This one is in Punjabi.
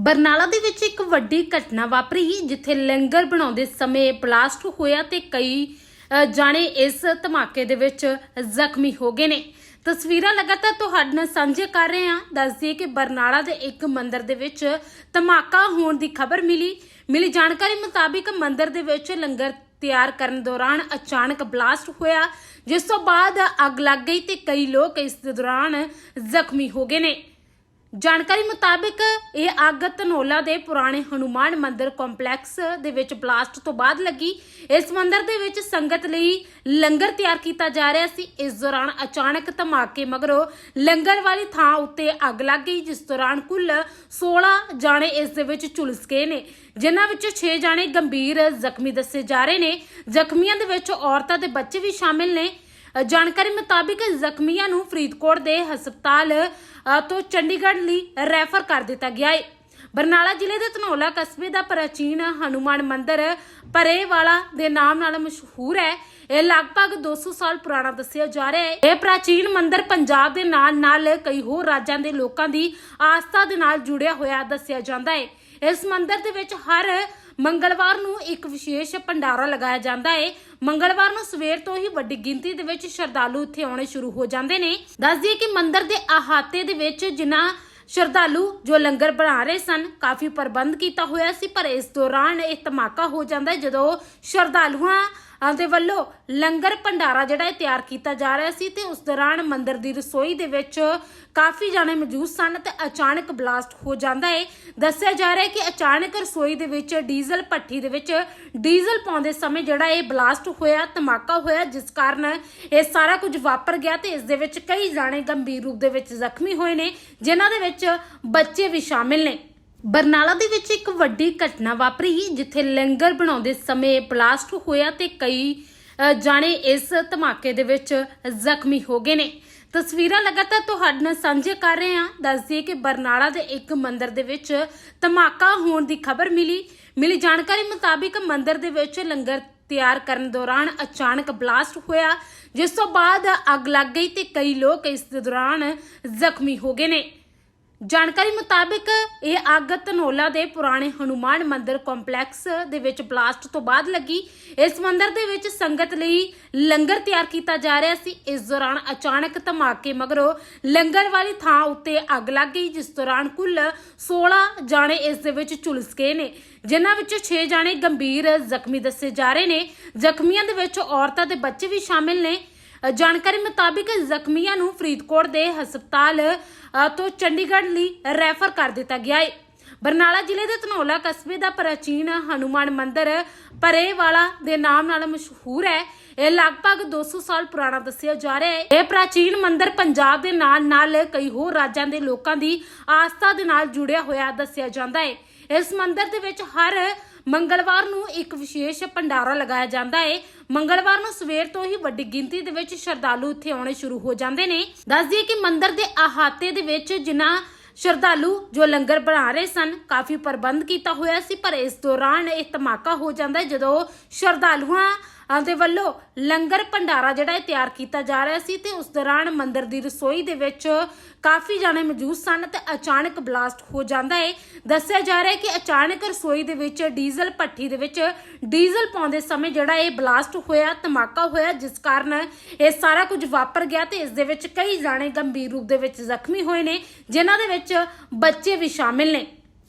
ਬਰਨਾਲਾ ਦੇ ਵਿੱਚ ਇੱਕ ਵੱਡੀ ਘਟਨਾ ਵਾਪਰੀ ਜਿੱਥੇ ਲੰਗਰ ਬਣਾਉਂਦੇ ਸਮੇਂ ਬਲਾਸਟ ਹੋਇਆ ਤੇ ਕਈ ਜਾਣੇ ਇਸ ਧਮਾਕੇ ਦੇ ਵਿੱਚ ਜ਼ਖਮੀ ਹੋ ਗਏ ਨੇ। ਤਸਵੀਰਾਂ ਲਗਾਤਾਰ ਤੁਹਾਡੇ ਨਾਲ ਸਾਂਝੇ ਕਰ ਰਹੇ ਹਾਂ। ਦੱਸ ਦਈਏ ਕਿ ਬਰਨਾਲਾ ਦੇ ਇੱਕ ਮੰਦਿਰ ਦੇ ਵਿੱਚ ਧਮਾਕਾ ਹੋਣ ਦੀ ਖਬਰ ਮਿਲੀ। ਮਿਲੀ ਜਾਣਕਾਰੀ ਮੁਤਾਬਿਕ ਮੰਦਿਰ ਦੇ ਵਿੱਚ ਲੰਗਰ ਤਿਆਰ ਕਰਨ ਦੌਰਾਨ ਅਚਾਨਕ ਬਲਾਸਟ ਹੋਇਆ, ਜਿਸ ਤੋਂ ਬਾਅਦ ਅੱਗ ਲੱਗ ਗਈ ਤੇ ਕਈ ਲੋਕ ਇਸ ਦੌਰਾਨ ਜ਼ਖਮੀ ਹੋ ਗਏ ਨੇ। ਜਾਣਕਾਰੀ ਮੁਤਾਬਕ ਇਹ ਅੱਗ ਧਨੋਲਾ ਦੇ ਪੁਰਾਣੇ ਹਨੂਮਾਨ ਮੰਦਿਰ ਕੰਪਲੈਕਸ ਦੇ ਵਿੱਚ ਬਲਾਸਟ ਤੋਂ ਬਾਅਦ ਲੱਗੀ। ਇਸ ਮੰਦਿਰ ਦੇ ਵਿੱਚ ਸੰਗਤ ਲਈ ਲੰਗਰ ਤਿਆਰ ਕੀਤਾ ਜਾ ਰਿਹਾ ਸੀ। ਇਸ ਦੌਰਾਨ ਅਚਾਨਕ ਧਮਾਕੇ ਮਗਰੋਂ ਲੰਗਰ ਵਾਲੀ ਥਾਂ ਉੱਤੇ ਅੱਗ ਲੱਗ ਗਈ, ਜਿਸ ਦੌਰਾਨ ਕੁੱਲ 16 ਜਾਣੇ ਇਸ ਦੇ ਵਿੱਚ ਝੁਲਸ ਗਏ ਨੇ, ਜਿਨ੍ਹਾਂ ਵਿੱਚੋਂ 6 ਜਾਣੇ ਗੰਭੀਰ ਜ਼ਖਮੀ ਦੱਸੇ ਜਾ ਰਹੇ ਨੇ। ਜ਼ਖਮੀਆਂ ਦੇ ਵਿੱਚ ਔਰਤਾਂ ਤੇ ਬੱਚੇ ਵੀ ਸ਼ਾਮਿਲ ਨੇ। ਜਾਣਕਾਰੀ ਮੁਤਾਬਿਕ ਜ਼ਖਮੀਆਂ ਨੂੰ ਫਰੀਦਕੋਟ ਦੇ ਹਸਪਤਾਲ ਤੋਂ ਚੰਡੀਗੜ੍ਹ ਲਈ ਰੈਫਰ ਕਰ ਦਿੱਤਾ ਗਿਆ ਹੈ। ਬਰਨਾਲਾ ਜ਼ਿਲ੍ਹੇ ਦੇ ਧਨੌਲਾ ਕਸਬੇ ਦਾ ਪ੍ਰਾਚੀਨ ਹਨੂਮਾਨ ਮੰਦਿਰ ਪਰੇਵਾਲਾ ਦੇ ਨਾਮ ਨਾਲ ਮਸ਼ਹੂਰ ਹੈ। ਇਹ ਲਗਭਗ 200 ਸਾਲ ਪੁਰਾਣਾ ਦੱਸਿਆ ਜਾ ਰਿਹਾ ਹੈ। ਇਹ ਪ੍ਰਾਚੀਨ ਮੰਦਿਰ ਪੰਜਾਬ ਦੇ ਨਾਲ ਨਾਲ ਕਈ ਹੋਰ ਰਾਜਾਂ ਦੇ ਲੋਕਾਂ ਦੀ ਆਸਥਾ ਦੇ ਨਾਲ ਜੁੜਿਆ ਹੋਇਆ ਦੱਸਿਆ ਜਾਂਦਾ ਹੈ। ਇਸ ਮੰਦਿਰ ਦੇ ਵਿੱਚ ਹਰ ਮੰਗਲਵਾਰ ਨੂੰ ਇੱਕ ਵਿਸ਼ੇਸ਼ ਭੰਡਾਰਾ ਲਗਾਇਆ ਜਾਂਦਾ ਹੈ। ਮੰਗਲਵਾਰ ਨੂੰ ਸਵੇਰ ਤੋਂ ਹੀ ਵੱਡੀ ਗਿਣਤੀ ਦੇ ਵਿੱਚ ਸ਼ਰਧਾਲੂ ਇੱਥੇ ਆਉਣੇ ਸ਼ੁਰੂ ਹੋ ਜਾਂਦੇ ਨੇ। ਦੱਸ ਦਈਏ ਕਿ ਮੰਦਿਰ ਦੇ ਅਹਾਤੇ ਦੇ ਵਿੱਚ ਜਿਨ੍ਹਾਂ ਸ਼ਰਧਾਲੂ ਜੋ ਲੰਗਰ ਬਣਾ ਰਹੇ ਸਨ, ਕਾਫੀ ਪ੍ਰਬੰਧ ਕੀਤਾ ਹੋਇਆ ਸੀ, ਪਰ ਇਸ ਦੌਰਾਨ ਇਹ ਧਮਾਕਾ ਹੋ ਜਾਂਦਾ ਜਦੋਂ ਸ਼ਰਧਾਲੂਆਂ ਦੇ ਵੱਲੋਂ ਲੰਗਰ ਭੰਡਾਰਾ ਜਿਹੜਾ ਇਹ ਤਿਆਰ ਕੀਤਾ ਜਾ ਰਿਹਾ ਸੀ ਤੇ ਉਸ ਦੌਰਾਨ ਮੰਦਿਰ ਦੀ ਰਸੋਈ ਦੇ ਵਿੱਚ ਕਾਫੀ ਜਾਣੇ ਮੌਜੂਦ ਸਨ ਤੇ ਅਚਾਨਕ ਬਲਾਸਟ ਹੋ ਜਾਂਦਾ ਹੈ ਦੱਸਿਆ ਜਾ ਰਿਹਾ ਹੈ ਕਿ ਅਚਾਨਕ ਰਸੋਈ ਦੇ ਵਿੱਚ ਡੀਜ਼ਲ ਭੱਠੀ ਦੇ ਵਿੱਚ ਡੀਜ਼ਲ ਪਾਉਂਦੇ ਸਮੇਂ ਜਿਹੜਾ ਇਹ ਬਲਾਸਟ ਹੋਇਆ, ਧਮਾਕਾ ਹੋਇਆ, ਜਿਸ ਕਾਰਨ ਇਹ ਸਾਰਾ ਕੁਝ ਵਾਪਰ ਗਿਆ ਤੇ ਇਸ ਦੇ ਵਿੱਚ ਕਈ ਜਾਣੇ ਗੰਭੀਰ ਰੂਪ ਦੇ ਵਿੱਚ ਜ਼ਖਮੀ ਹੋਏ ਨੇ, ਜਿਨ੍ਹਾਂ ਦੇ ਵਿੱਚ ਬੱਚੇ ਵੀ ਸ਼ਾਮਿਲ ਨੇ। ਬਰਨਾਲਾ ਦੇ ਵਿੱਚ ਇੱਕ ਵੱਡੀ ਘਟਨਾ ਵਾਪਰੀ ਜਿੱਥੇ ਲੰਗਰ ਬਣਾਉਂਦੇ ਸਮੇਂ ਬਲਾਸਟ ਹੋਇਆ ਤੇ ਕਈ ਜਾਣੇ ਇਸ ਧਮਾਕੇ ਦੇ ਵਿੱਚ ਜ਼ਖਮੀ ਹੋ ਗਏ ਨੇ। ਤਸਵੀਰਾਂ ਲਗਾਤਾਰ ਤੁਹਾਡੇ ਨਾਲ ਸਾਂਝੇ ਕਰ ਰਹੇ ਹਾਂ। ਦੱਸਦੀ ਕਿ ਬਰਨਾਲਾ ਦੇ ਇੱਕ ਮੰਦਿਰ ਦੇ ਵਿੱਚ ਧਮਾਕਾ ਹੋਣ ਦੀ ਖਬਰ ਮਿਲੀ। ਮਿਲੀ ਜਾਣਕਾਰੀ ਮੁਤਾਬਿਕ ਮੰਦਿਰ ਦੇ ਵਿੱਚ ਲੰਗਰ ਤਿਆਰ ਕਰਨ ਦੌਰਾਨ ਅਚਾਨਕ ਬਲਾਸਟ ਹੋਇਆ, ਜਿਸ ਤੋਂ ਬਾਅਦ ਅੱਗ ਲੱਗ ਗਈ ਤੇ ਕਈ ਲੋਕ ਇਸ ਦੌਰਾਨ ਜ਼ਖਮੀ ਹੋ ਗਏ ਨੇ। ਜਾਣਕਾਰੀ ਮੁਤਾਬਕ ਇਹ ਅੱਗ ਧਨੋਲਾ ਦੇ ਪੁਰਾਣੇ ਹਨੂਮਾਨ ਮੰਦਿਰ ਕੰਪਲੈਕਸ ਦੇ ਵਿੱਚ ਬਲਾਸਟ ਤੋਂ ਬਾਅਦ ਲੱਗੀ। ਇਸ ਮੰਦਿਰ ਦੇ ਵਿੱਚ ਸੰਗਤ ਲਈ ਲੰਗਰ ਤਿਆਰ ਕੀਤਾ ਜਾ ਰਿਹਾ ਸੀ। ਇਸ ਦੌਰਾਨ ਅਚਾਨਕ ਧਮਾਕੇ ਮਗਰੋਂ ਲੰਗਰ ਵਾਲੀ ਥਾਂ ਉੱਤੇ ਅੱਗ ਲੱਗ ਗਈ, ਜਿਸ ਦੌਰਾਨ ਕੁੱਲ 16 ਜਾਣੇ ਇਸ ਦੇ ਵਿੱਚ ਝੁਲਸ ਗਏ ਨੇ। ਜਿਨ੍ਹਾਂ ਵਿੱਚੋਂ 6 ਜਾਣੇ ਗੰਭੀਰ ਜ਼ਖਮੀ ਦੱਸੇ ਜਾ ਰਹੇ ਨੇ। ਜ਼ਖਮੀਆਂ ਦੇ ਵਿੱਚ ਔਰਤਾਂ ਤੇ ਬੱਚੇ ਵੀ ਸ਼ਾਮਿਲ ਨੇ। ਜਾਣਕਾਰੀ ਮੁਤਾਬਿਕ ਜ਼ਖਮੀਆਂ ਨੂੰ ਫਰੀਦਕੋਟ ਦੇ ਹਸਪਤਾਲ ਤੋਂ ਚੰਡੀਗੜ੍ਹ ਲਈ ਰੈਫਰ ਕਰ ਦਿੱਤਾ ਗਿਆ ਹੈ ਬਰਨਾਲਾ ਜ਼ਿਲ੍ਹੇ ਦੇ ਧਨੌਲਾ ਕਸਬੇ ਦਾ ਪ੍ਰਾਚੀਨ ਹਨੂਮਾਨ ਮੰਦਿਰ ਪਰੇਵਾਲਾ ਦੇ ਨਾਮ ਨਾਲ ਮਸ਼ਹੂਰ ਹੈ। ਇਹ ਲਗਭਗ 200 ਸਾਲ ਪੁਰਾਣਾ ਦੱਸਿਆ ਜਾ ਰਿਹਾ ਹੈ। ਇਹ ਪ੍ਰਾਚੀਨ ਮੰਦਿਰ ਪੰਜਾਬ ਦੇ ਨਾਲ ਨਾਲ ਕਈ ਹੋਰ ਰਾਜਾਂ ਦੇ ਲੋਕਾਂ ਦੀ ਆਸਥਾ ਦੇ ਨਾਲ ਜੁੜਿਆ ਹੋਇਆ ਦੱਸਿਆ ਜਾਂਦਾ ਹੈ। ਇਸ ਮੰਦਿਰ ਦੇ ਵਿੱਚ ਹਰ ਮੰਗਲਵਾਰ ਨੂੰ ਇੱਕ ਵਿਸ਼ੇਸ਼ ਭੰਡਾਰਾ ਲਗਾਇਆ ਜਾਂਦਾ ਹੈ ਮੰਗਲਵਾਰ ਨੂੰ ਸਵੇਰ ਤੋਂ ਹੀ ਵੱਡੀ ਗਿਣਤੀ ਦੇ ਵਿੱਚ ਸ਼ਰਧਾਲੂ ਇੱਥੇ ਆਉਣੇ ਸ਼ੁਰੂ ਹੋ ਜਾਂਦੇ ਨੇ। ਦੱਸ ਦਈਏ ਕਿ ਮੰਦਿਰ ਦੇ ਅਹਾਤੇ ਦੇ ਵਿੱਚ ਜਿਨ੍ਹਾਂ ਸ਼ਰਧਾਲੂ ਜੋ ਲੰਗਰ ਬਣਾ ਰਹੇ ਸਨ, ਕਾਫੀ ਪ੍ਰਬੰਧ ਕੀਤਾ ਹੋਇਆ ਸੀ, ਪਰ ਇਸ ਦੌਰਾਨ ਇਹ ਧਮਾਕਾ ਹੋ ਜਾਂਦਾ ਜਦੋਂ ਸ਼ਰਧਾਲੂਆਂ ਦੇ ਵੱਲੋਂ ਲੰਗਰ ਭੰਡਾਰਾ ਜਿਹੜਾ ਇਹ ਤਿਆਰ ਕੀਤਾ ਜਾ ਰਿਹਾ ਸੀ ਤੇ ਉਸ ਦੌਰਾਨ ਮੰਦਿਰ ਦੀ ਰਸੋਈ ਦੇ ਵਿੱਚ ਕਾਫੀ ਜਾਣੇ ਮੌਜੂਦ ਸਨ ਤੇ ਅਚਾਨਕ ਬਲਾਸਟ ਹੋ ਜਾਂਦਾ ਹੈ ਦੱਸਿਆ ਜਾ ਰਿਹਾ ਹੈ ਕਿ ਅਚਾਨਕ ਰਸੋਈ ਦੇ ਵਿੱਚ ਡੀਜ਼ਲ ਭੱਠੀ ਦੇ ਵਿੱਚ ਡੀਜ਼ਲ ਪਾਉਂਦੇ ਸਮੇਂ ਜਿਹੜਾ ਇਹ ਬਲਾਸਟ ਹੋਇਆ, ਧਮਾਕਾ ਹੋਇਆ, ਜਿਸ ਕਾਰਨ ਇਹ ਸਾਰਾ ਕੁਝ ਵਾਪਰ ਗਿਆ ਤੇ ਇਸ ਦੇ ਵਿੱਚ ਕਈ ਜਾਣੇ ਗੰਭੀਰ ਰੂਪ ਦੇ ਵਿੱਚ ਜ਼ਖਮੀ ਹੋਏ ਨੇ, ਜਿਨ੍ਹਾਂ ਦੇ ਵਿੱਚ ਬੱਚੇ ਵੀ ਸ਼ਾਮਿਲ ਨੇ।